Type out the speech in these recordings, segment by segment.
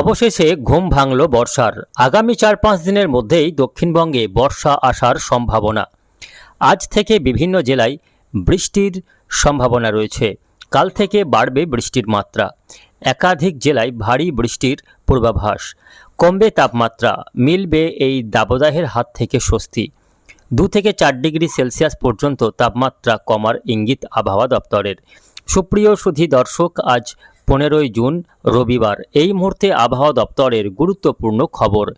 অবশেষে ঘুম ভাঙল বর্ষার। আগামী চার পাঁচ দিনের মধ্যেই দক্ষিণবঙ্গে বর্ষা আসার সম্ভাবনা। আজ থেকে বিভিন্ন জেলায় বৃষ্টির সম্ভাবনা রয়েছে। কাল থেকে বাড়বে বৃষ্টির মাত্রা। একাধিক জেলায় ভারী বৃষ্টির পূর্বাভাস। কমবে তাপমাত্রা। মিলবে এই দাবদাহের হাত থেকে স্বস্তি। দু থেকে চার ডিগ্রি সেলসিয়াস পর্যন্ত তাপমাত্রা কমার ইঙ্গিত আবহাওয়া দপ্তরের। সুপ্রিয় সুধী দর্শক, আজ পনেরোই জুন, রবিবার। এই মুহূর্তে আবহাওয়া দপ্তরের গুরুত্বপূর্ণ খবর।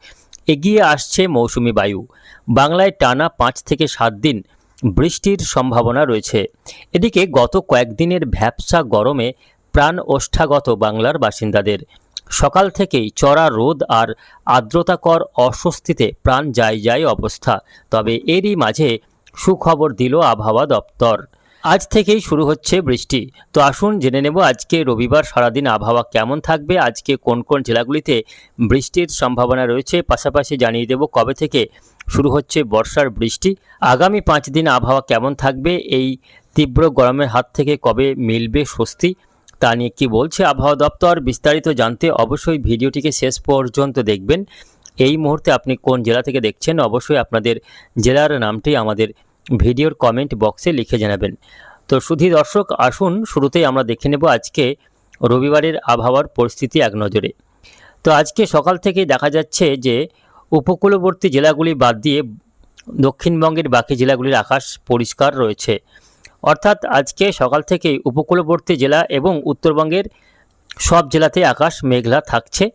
এগিয়ে আসছে মৌসুমি বায়ু। বাংলায় টানা পাঁচ থেকে সাত দিন বৃষ্টির সম্ভাবনা রয়েছে। এদিকে গত কয়েকদিনের ভ্যাপসা গরমে প্রাণ ওষ্ঠাগত বাংলার বাসিন্দাদের। সকাল থেকেই চড়া রোদ আর আর্দ্রতাকর অস্বস্তিতে প্রাণ যায় যায় অবস্থা। তবে এরই মাঝে সুখবর দিল আবহাওয়া দপ্তর। আজ থেকেই শুরু হচ্ছে বৃষ্টি। তো আসুন জেনে নেব আজকে রবিবার সারাদিন আবহাওয়া কেমন থাকবে, আজকে কোন কোন জেলাগুলিতে বৃষ্টির সম্ভাবনা রয়েছে, পাশাপাশি জানিয়ে দেব কবে থেকে শুরু হচ্ছে বর্ষার বৃষ্টি। আগামী পাঁচ দিন আবহাওয়া কেমন থাকবে, এই তীব্র গরমের হাত থেকে কবে মিলবে স্বস্তি, তা নিয়ে কী বলছে আবহাওয়া দপ্তর বিস্তারিত জানতে অবশ্যই ভিডিওটিকে শেষ পর্যন্ত দেখবেন। এই মুহূর্তে আপনি কোন জেলা থেকে দেখছেন, অবশ্যই আপনাদের জেলার নামটি আমাদের ভিডিওর কমেন্ট বক্সে লিখে জানাবেন। তো শুধু দর্শক, আসুন শুরুতেই আমরা দেখে নেব আজকে রবিবারের আবহাওয়ার পরিস্থিতি এক নজরে। তো আজকে সকাল থেকেই দেখা যাচ্ছে যে উপকূলবর্তী জেলাগুলি বাদ দিয়ে দক্ষিণবঙ্গের বাকি জেলাগুলির আকাশ পরিষ্কার রয়েছে। অর্থাৎ আজকে সকাল থেকেই উপকূলবর্তী জেলা এবং উত্তরবঙ্গের সব জেলাতে আকাশ মেঘলা থাকছে।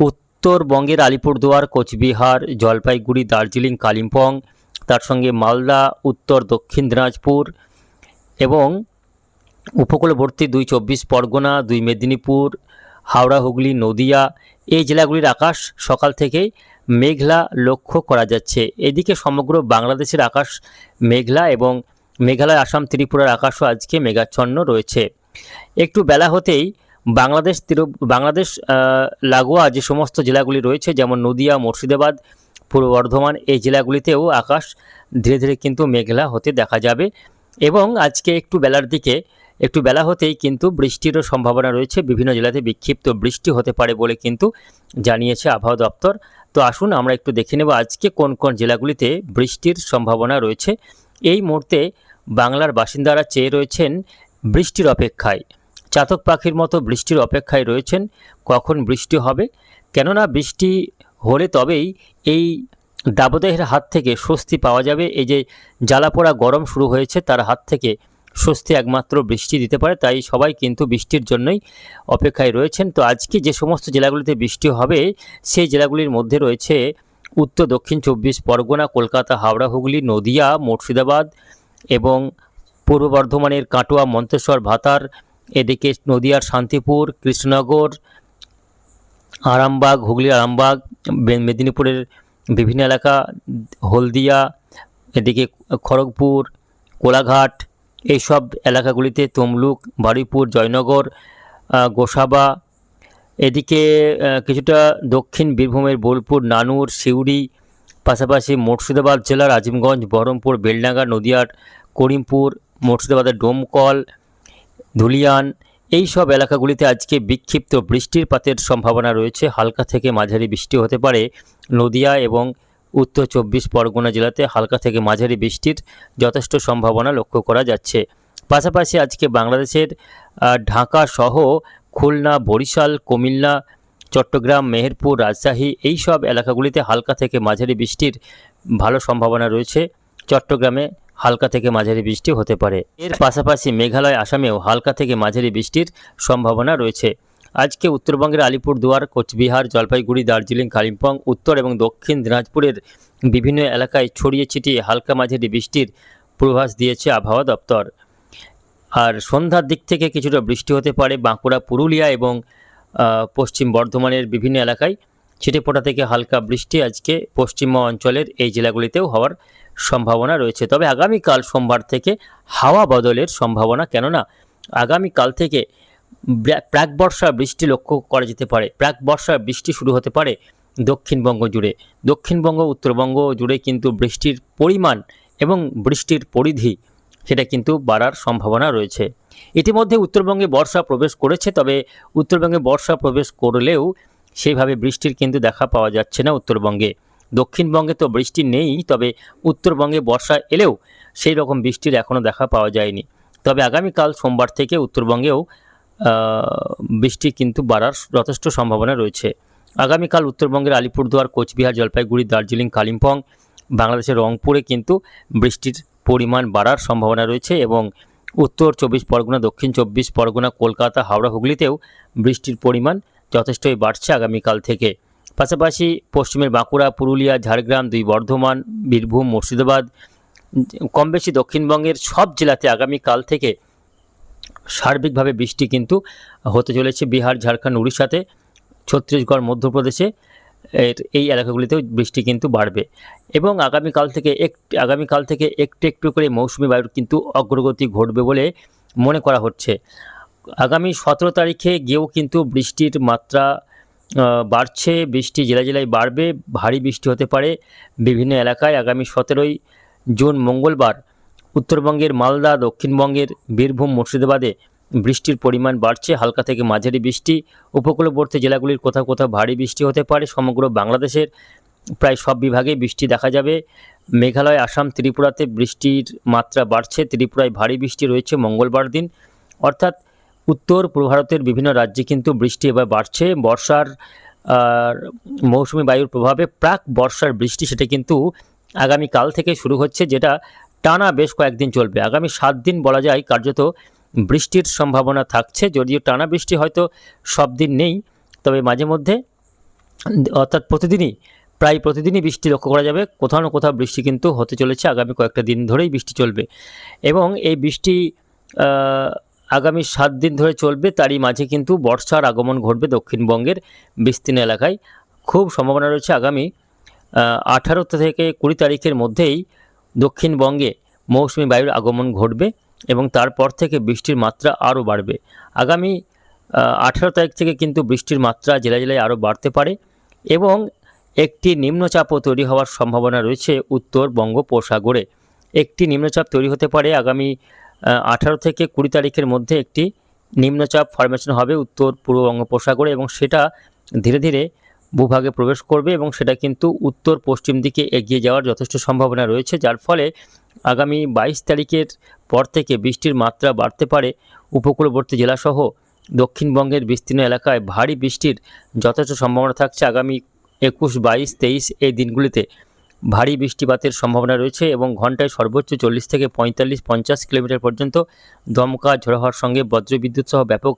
উত্তরবঙ্গের আলিপুরদুয়ার, কোচবিহার, জলপাইগুড়ি, দার্জিলিং, কালিম্পং তার সঙ্গে মালদা, উত্তর, দক্ষিণ দিনাজপুর এবং উপকূলবর্তী দুই চব্বিশ পরগনা, দুই মেদিনীপুর, হাওড়া, হুগলি, নদিয়া এই জেলাগুলির আকাশ সকাল থেকেই মেঘলা লক্ষ্য করা যাচ্ছে। এদিকে সমগ্র বাংলাদেশের আকাশ মেঘলা এবং মেঘালয়, আসাম, ত্রিপুরার আকাশও আজকে মেঘাচ্ছন্ন রয়েছে। একটু বেলা হতেই বাংলাদেশ বাংলাদেশ লাগোয়া যে সমস্ত জেলাগুলি রয়েছে, যেমন নদিয়া, মুর্শিদাবাদ পূর্ব বর্ধমান এই জেলাগুলিতেও আকাশ ধীরে ধীরে কিন্তু মেঘলা হতে দেখা যাবে এবং আজকে একটু বেলার দিকে, একটু বেলা হতেই কিন্তু বৃষ্টিরও সম্ভাবনা রয়েছে। বিভিন্ন জেলাতে বিক্ষিপ্ত বৃষ্টি হতে পারে বলে কিন্তু জানিয়েছে আবহাওয়া দপ্তর। তো আসুন আমরা একটু দেখে নেব আজকে কোন কোন জেলাগুলিতে বৃষ্টির সম্ভাবনা রয়েছে। এই মুহূর্তে বাংলার বাসিন্দারা চেয়ে রয়েছেন বৃষ্টির অপেক্ষায়। চাতক পাখির মতো বৃষ্টির অপেক্ষায় রয়েছেন। কখন বৃষ্টি হবে? কেননা বৃষ্টি হলে তবেই এই দাবদাহের হাত থেকে স্বস্তি পাওয়া যাবে। এই যে জ্বালাপোড়া গরম শুরু হয়েছে, তার হাত থেকে স্বস্তি একমাত্র বৃষ্টি দিতে পারে, তাই সবাই কিন্তু বৃষ্টির জন্যই অপেক্ষায় রয়েছেন। তো আজকে যে সমস্ত জেলাগুলিতে বৃষ্টি হবে, সেই জেলাগুলির মধ্যে রয়েছে উত্তর, দক্ষিণ চব্বিশ পরগনা, কলকাতা, হাওড়া, হুগলি, নদিয়া, মুর্শিদাবাদ এবং পূর্ব বর্ধমানের কাটোয়া, মন্তেশ্বর, ভাতার, এদিকে নদিয়ার শান্তিপুর, কৃষ্ণনগর আরামবাগ, হুগলি, আরামবাগ মেদিনীপুরের বিভিন্ন এলাকা, হলদিয়া, এদিকে খড়গপুর, কোলাঘাট, এইসব এলাকাগুলিতে তমলুক, বারুইপুর, জয়নগর গোসাবা, এদিকে কিছুটা দক্ষিণ বীরভূমের বোলপুর, নানুর, সিউড়ি, পাশাপাশি মুর্শিদাবাদ জেলার আজিমগঞ্জ, বহরমপুর, বেলডাঙ্গা, নদিয়ার করিমপুর, মুর্শিদাবাদের ডোমকল, ধুলিয়ান এই সব এলাকাগুলিতে আজকে বিক্ষিপ্ত বৃষ্টির পাতের সম্ভাবনা রয়েছে। হালকা থেকে মাঝারি বৃষ্টি হতে পারে নদিয়া এবং উত্তর চব্বিশ পরগনা জেলাতে হালকা থেকে মাঝারি বৃষ্টির যথেষ্ট সম্ভাবনা লক্ষ্য করা যাচ্ছে। পাশাপাশি আজকে বাংলাদেশের ঢাকা সহ খুলনা, বরিশাল, কুমিল্লা, চট্টগ্রাম, মেহেরপুর, রাজশাহী এই সব এলাকাগুলিতে হালকা থেকে মাঝারি বৃষ্টির ভালো সম্ভাবনা রয়েছে। চট্টগ্রামে হালকা থেকে মাঝারি বৃষ্টি হতে পারে। এর পাশাপাশি মেঘালয়, আসামেও হালকা থেকে মাঝারি বৃষ্টির সম্ভাবনা রয়েছে। আজকে উত্তরবঙ্গের আলিপুরদুয়ার, কোচবিহার, জলপাইগুড়ি, দার্জিলিং, কালিম্পং, উত্তর এবং দক্ষিণ দিনাজপুরের বিভিন্ন এলাকায় ছড়িয়ে ছিটিয়ে হালকা মাঝারি বৃষ্টির পূর্বাভাস দিয়েছে আবহাওয়া দপ্তর। আর সন্ধ্যার দিক থেকে কিছুটা বৃষ্টি হতে পারে বাঁকুড়া, পুরুলিয়া এবং পশ্চিম বর্ধমানের বিভিন্ন এলাকায়। ছিটেফোঁটা থেকে হালকা বৃষ্টি আজকে পশ্চিমবঙ্গ অঞ্চলের এই জেলাগুলিতেও হওয়ার সম্ভাবনা রয়েছে। তবে আগামীকাল সোমবার থেকে হাওয়া বদলের সম্ভাবনা, কেননা আগামীকাল থেকে প্রাক বর্ষা বৃষ্টি লক্ষ্য করা যেতে পারে। প্রাক বর্ষা বৃষ্টি শুরু হতে পারে দক্ষিণবঙ্গ জুড়ে। দক্ষিণবঙ্গ, উত্তরবঙ্গ জুড়ে কিন্তু বৃষ্টির পরিমাণ এবং বৃষ্টির পরিধি, সেটা কিন্তু বাড়ার সম্ভাবনা রয়েছে। ইতিমধ্যে উত্তরবঙ্গে বর্ষা প্রবেশ করেছে, তবে উত্তরবঙ্গে বর্ষা প্রবেশ করলেও সেইভাবে বৃষ্টির কিন্তু দেখা পাওয়া যাচ্ছে না উত্তরবঙ্গে। দক্ষিণবঙ্গে তো বৃষ্টি নেই, তবে উত্তরবঙ্গে বর্ষা এলেও সেই রকম বৃষ্টির এখনও দেখা পাওয়া যায়নি। তবে আগামীকাল সোমবার থেকে উত্তরবঙ্গেও বৃষ্টি কিন্তু বাড়ার যথেষ্ট সম্ভাবনা রয়েছে। আগামীকাল উত্তরবঙ্গের আলিপুরদুয়ার, কোচবিহার, জলপাইগুড়ি, দার্জিলিং, কালিম্পং, বাংলাদেশের রংপুরে কিন্তু বৃষ্টির পরিমাণ বাড়ার সম্ভাবনা রয়েছে এবং উত্তর চব্বিশ পরগনা, দক্ষিণ চব্বিশ পরগনা, কলকাতা, হাওড়া, হুগলিতেও বৃষ্টির পরিমাণ যথেষ্টই বাড়ছে আগামীকাল থেকে। পাশাপাশি পশ্চিমের বাঁকুড়া, পুরুলিয়া, ঝাড়গ্রাম, দুই বর্ধমান, বীরভূম, মুর্শিদাবাদ, কম বেশি দক্ষিণবঙ্গের সব জেলাতে আগামীকাল থেকে সার্বিকভাবে বৃষ্টি কিন্তু হতে চলেছে। বিহার, ঝাড়খণ্ড, উড়িষ্যাতে, ছত্তিশগড়, মধ্যপ্রদেশে এর এই এলাকাগুলিতেও বৃষ্টি কিন্তু বাড়বে এবং আগামীকাল থেকে এক আগামীকাল থেকে একটু একটু করে মৌসুমি বায়ুর কিন্তু অগ্রগতি ঘটবে বলে মনে করা হচ্ছে। আগামী সতেরো তারিখে গিয়েও কিন্তু বৃষ্টির মাত্রা বাড়ছে, বৃষ্টি জেলায় জেলায় বাড়বে, ভারী বৃষ্টি হতে পারে বিভিন্ন এলাকায় আগামী সতেরোই জুন মঙ্গলবার। উত্তরবঙ্গের মালদা, দক্ষিণবঙ্গের বীরভূম, মুর্শিদাবাদে বৃষ্টির পরিমাণ বাড়ছে, হালকা থেকে মাঝারি বৃষ্টি। উপকূলবর্তী জেলাগুলির কোথাও কোথাও ভারী বৃষ্টি হতে পারে। সমগ্র বাংলাদেশের প্রায় সব বিভাগে বৃষ্টি দেখা যাবে। মেঘালয়, আসাম, ত্রিপুরাতে বৃষ্টির মাত্রা বাড়ছে, ত্রিপুরায় ভারী বৃষ্টি রয়েছে মঙ্গলবার দিন। অর্থাৎ উত্তর পূর্ব ভারতের বিভিন্ন রাজ্যে কিন্তু বৃষ্টি এবার বাড়ছে। বর্ষার মৌসুমি বায়ুর প্রভাবে প্রাক বর্ষার বৃষ্টি সেটা কিন্তু আগামীকাল থেকে শুরু হচ্ছে, যেটা টানা বেশ কয়েকদিন চলবে। আগামী সাত দিন বলা যায় কার্যত বৃষ্টির সম্ভাবনা থাকছে। যদিও টানা বৃষ্টি হয়তো সব দিন নেই, তবে মাঝে মধ্যে অর্থাৎ প্রতিদিনই, প্রায় প্রতিদিনই বৃষ্টি লক্ষ্য করা যাবে। কোথাও না কোথাও বৃষ্টি কিন্তু হতে চলেছে। আগামী কয়েকটা দিন ধরেই বৃষ্টি চলবে। এবং এই বৃষ্টি আগামী সাত দিন ধরে চলবে, তারই মাঝে কিন্তু বর্ষার আগমন ঘটবে দক্ষিণবঙ্গের বিস্তীর্ণ এলাকায়। খুব সম্ভাবনা রয়েছে আগামী আঠারো থেকে কুড়ি তারিখের মধ্যেই দক্ষিণবঙ্গে মৌসুমি বায়ুর আগমন ঘটবে এবং তারপর থেকে বৃষ্টির মাত্রা আরও বাড়বে। আগামী আঠারো তারিখ থেকে কিন্তু বৃষ্টির মাত্রা জেলায় জেলায় আরও বাড়তে পারে এবং একটি নিম্নচাপও তৈরি হওয়ার সম্ভাবনা রয়েছে উত্তর বঙ্গোপসাগরে। একটি নিম্নচাপ তৈরি হতে পারে আগামী আঠারো থেকে কুড়ি তারিখের মধ্যে একটি নিম্নচাপ ফরমেশন হবে উত্তর, পূর্ব বঙ্গোপসাগরে এবং সেটা ধীরে ধীরে ভূভাগে প্রবেশ করবে এবং সেটা কিন্তু উত্তর, পশ্চিম দিকে এগিয়ে যাওয়ার যথেষ্ট সম্ভাবনা রয়েছে, যার ফলে আগামী বাইশ তারিখের পর থেকে বৃষ্টির মাত্রা বাড়তে পারে। উপকূলবর্তী জেলাসহ দক্ষিণবঙ্গের বিস্তীর্ণ এলাকায় ভারী বৃষ্টির যথেষ্ট সম্ভাবনা থাকছে। আগামী একুশ, বাইশ, তেইশ এই দিনগুলিতে ভারী বৃষ্টিপাতের সম্ভাবনা রয়েছে এবং ঘন্টায় সর্বোচ্চ চল্লিশ থেকে পঁয়তাল্লিশ, পঞ্চাশ কিলোমিটার পর্যন্ত দমকা ঝোড়ো হওয়ার সঙ্গে বজ্রবিদ্যুৎ সহ ব্যাপক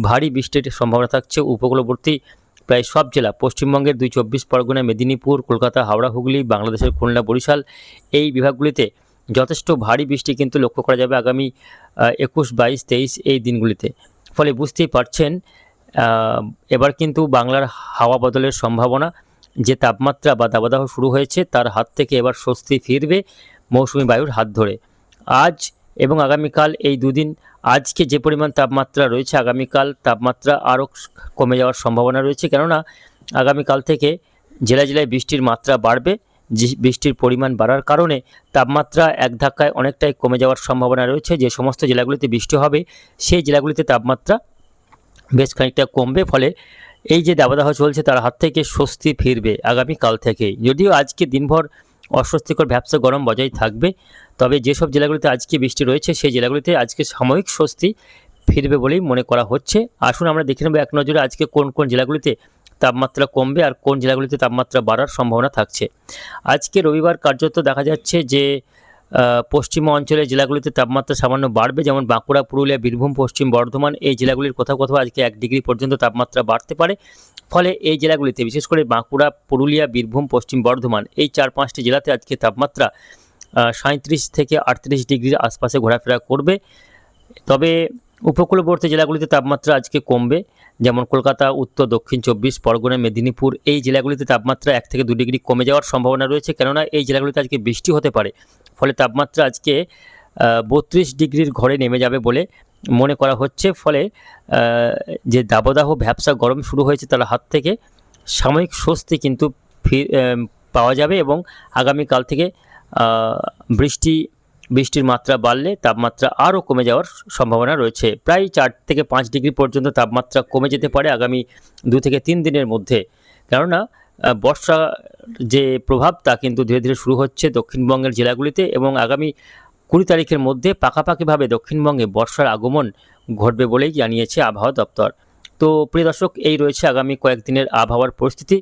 ভারী বৃষ্টির সম্ভাবনা থাকছে উপকূলবর্তী প্রায় সব জেলা। পশ্চিমবঙ্গের দুই চব্বিশ পরগনা, মেদিনীপুর, কলকাতা, হাওড়া, হুগলি, বাংলাদেশের খুলনা, বরিশাল এই বিভাগগুলিতে যথেষ্ট ভারী বৃষ্টি কিন্তু লক্ষ্য করা যাবে আগামী একুশ, বাইশ, তেইশ এই দিনগুলিতে। ফলে বুঝতেই পারছেন এবার কিন্তু বাংলার হাওয়া বদলের সম্ভাবনা যে তাপমাত্রা বা দাবাদাহ শুরু হয়েছে, তার হাত থেকে এবার স্বস্তি ফিরবে মৌসুমি বায়ুর হাত ধরে। আজ এবং আগামীকাল এই দুদিন, আজকে যে পরিমাণ তাপমাত্রা রয়েছে, আগামীকাল তাপমাত্রা আরও কমে যাওয়ার সম্ভাবনা রয়েছে, কেননা আগামীকাল থেকে জেলায় জেলায় বৃষ্টির মাত্রা বাড়বে। বৃষ্টির পরিমাণ বাড়ার কারণে তাপমাত্রা এক ধাক্কায় অনেকটাই কমে যাওয়ার সম্ভাবনা রয়েছে। যে সমস্ত জেলাগুলিতে বৃষ্টি হবে, সেই জেলাগুলিতে তাপমাত্রা বেশ খানিকটা কমবে, ফলে এই যে দাবদাহ চলছে, তার হাত থেকে স্বস্তি ফিরবে আগামীকাল থেকেই। যদিও আজকে দিনভর অস্বস্তিকর ব্যবসা গরম বজায় থাকবে, তবে যেসব জেলাগুলিতে আজকে বৃষ্টি রয়েছে, সেই জেলাগুলিতে আজকে সাময়িক স্বস্তি ফিরবে বলেই মনে করা হচ্ছে। আসুন আমরা দেখে নেব এক নজরে আজকে কোন কোন জেলাগুলিতে তাপমাত্রা কমবে আর কোন জেলাগুলিতে তাপমাত্রা বাড়ার সম্ভাবনা থাকছে। আজকে রবিবার কার্যত দেখা যাচ্ছে যে পশ্চিম অঞ্চলের জেলাগুলিতে তাপমাত্রা সামান্য বাড়বে, যেমন বাঁকুড়া, পুরুলিয়া, বীরভূম, পশ্চিম বর্ধমান। এই জেলাগুলির কোথাও কোথাও আজকে এক ডিগ্রি পর্যন্ত তাপমাত্রা বাড়তে পারে। ফলে এই জেলাগুলিতে, বিশেষ করে বাঁকুড়া, পুরুলিয়া, বীরভূম, পশ্চিম বর্ধমান, এই চার পাঁচটি জেলাতে আজকে তাপমাত্রা সাঁত্রিশ থেকে আটত্রিশ ডিগ্রির আশপাশে ঘোরাফেরা করবে। তবে উপকূলবর্তী জেলাগুলিতে তাপমাত্রা আজকে কমবে, যেমন কলকাতা, উত্তর, দক্ষিণ চব্বিশ, পরগনা, মেদিনীপুর। এই জেলাগুলিতে তাপমাত্রা এক থেকে দু ডিগ্রি কমে যাওয়ার সম্ভাবনা রয়েছে। কেননা এই জেলাগুলিতে আজকে বৃষ্টি হতে পারে। ফলে তাপমাত্রা আজকে বত্রিশ ডিগ্রির ঘরে নেমে যাবে বলে মনে করা হচ্ছে। ফলে যে দাবদাহ ভ্যাবসা গরম শুরু হয়েছে তার হাত থেকে সাময়িক স্বস্তি কিন্তু পাওয়া যাবে এবং আগামীকাল থেকে বৃষ্টি, বৃষ্টির মাত্রা বাড়লে তাপমাত্রা আরও কমে যাওয়ার সম্ভাবনা রয়েছে। প্রায় চার থেকে পাঁচ ডিগ্রি পর্যন্ত তাপমাত্রা কমে যেতে পারে আগামী দু থেকে তিন দিনের মধ্যে। কেননা বর্ষা যে প্রভাব তা কিন্তু ধীরে ধীরে শুরু হচ্ছে দক্ষিণবঙ্গের জেলাগুলিতে এবং আগামী কুড়ি তারিখের মধ্যে পাকাপাকিভাবে দক্ষিণবঙ্গে বর্ষার আগমন ঘটবে বলেই জানিয়েছে আবহাওয়া দপ্তর। তো প্রিয় দর্শক, এই রয়েছে আগামী কয়েকদিনের আবহাওয়ার পরিস্থিতি।